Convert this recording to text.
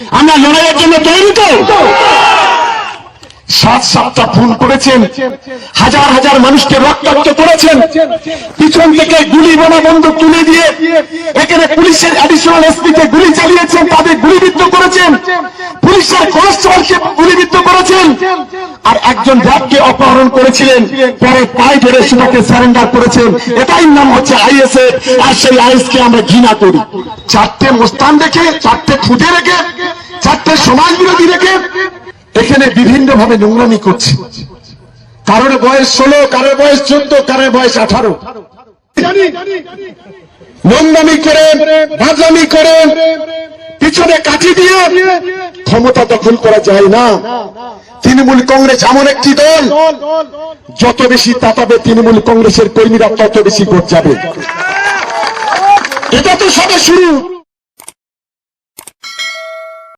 আমরা লড়াইয়ের জন্য তৈরি তো। সাত সাতটা ফোন করেছেন, হাজার হাজার মানুষকে রক্তাক্ত করেছেন। পিছন থেকে গুলি বোনা বন্ধ তুলে দিয়ে এখানে পুলিশের অ্যাডিশনাল এসপিকে গুলি চালিয়েছেন, তাদের গুলিবিদ্ধ করেছেন। পুলিশের কনস্টেবলকে আর একজন র্যাবকে অপহরণ করেছিলেন। পরে পায়ে ধরে সেটাকে সারেন্ডার করেছেন। এটাই নাম হচ্ছে আইএসএ আর সেই আইএস কে আমরা ঘৃণা করি। চারটে মোস্তান রেখে, চারটে খুঁটে রেখে, চারটে সমাজ বিরোধী রেখে এখানে বিভিন্ন ভাবে নোংরামি করছে। কারোর বয়স ষোলো, কারোর বয়স চোদ্দ, কারোর বয়স আঠারো। নোংরামি করে বাজামি করে পিছনে কাঠি দিয়ে ক্ষমতা দখল করা যায় না। তৃণমূল কংগ্রেস এমন একটি দল। যত বেশি তাতাবে তৃণমূল কংগ্রেসের কর্মীরা তত বেশি ভোট যাবে। এটা তো সবে শুরু।